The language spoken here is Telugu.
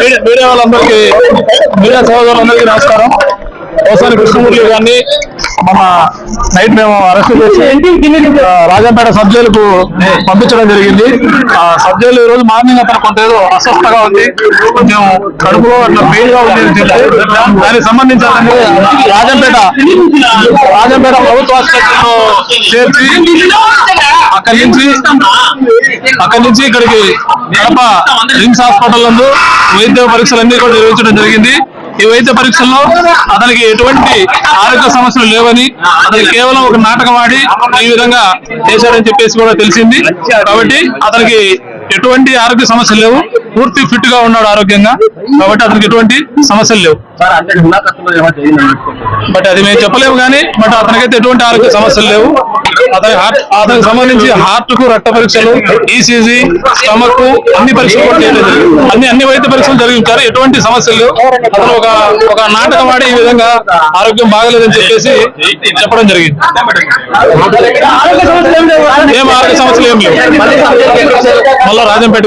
మీడియా మీడియా వాళ్ళందరికీ మీడియా సహోదరులందరికీ నమస్కారం. ఒకసారి కృష్ణమూర్తి గారిని మన నైట్ మేము అరెస్ట్ చేసి రాజంపేట సబ్ జైలుకు పంపించడం జరిగింది. ఆ సబ్ జైలు ఈ రోజు మార్నింగ్ అతను కొంత ఏదో అస్వస్థగా ఉంది. కొంచెం కడుపులో అట్లా పెయిన్గా ఉంది దానికి సంబంధించి రాజంపేట రాజంపేట ప్రభుత్వ ఆసుపత్రిలో చేర్చి అక్కడి నుంచి అక్కడి నుంచి ఇక్కడికి కడప రిమ్స్ హాస్పిటల్ నందు వైద్య పరీక్షలు అన్ని కూడా నిర్వహించడం జరిగింది. ఈ వైద్య పరీక్షల్లో అతనికి ఎటువంటి ఆరోగ్య సమస్యలు లేవని అతనికి కేవలం ఒక నాటకం ఆడి ఈ విధంగా చేశాడని చెప్పేసి కూడా తెలిసింది. కాబట్టి అతనికి ఎటువంటి ఆరోగ్య సమస్యలు లేవు. పూర్తి ఫిట్గా ఉన్నాడు ఆరోగ్యంగా. కాబట్టి అతనికి ఎటువంటి సమస్యలు లేవు. బట్ అది మేము చెప్పలేము కానీ బట్ అతనికైతే ఎటువంటి ఆరోగ్య సమస్యలు లేవు. అతని అతనికి సంబంధించి హార్ట్కు రక్త పరీక్షలు ఈసీజీ స్టమక్ అన్ని పరీక్షలు కూడా చేయడం జరిగింది. అన్ని అన్ని వైద్య పరీక్షలు జరిగించారు ఎటువంటి సమస్యలు? అతను ఒక ఒక నాటకం ఆడి ఈ విధంగా ఆరోగ్యం బాగలేదని చెప్పేసి చెప్పడం జరిగింది. ఏం ఆరోగ్య సమస్యలు ఏం లేవు. మళ్ళీ రాజంపేట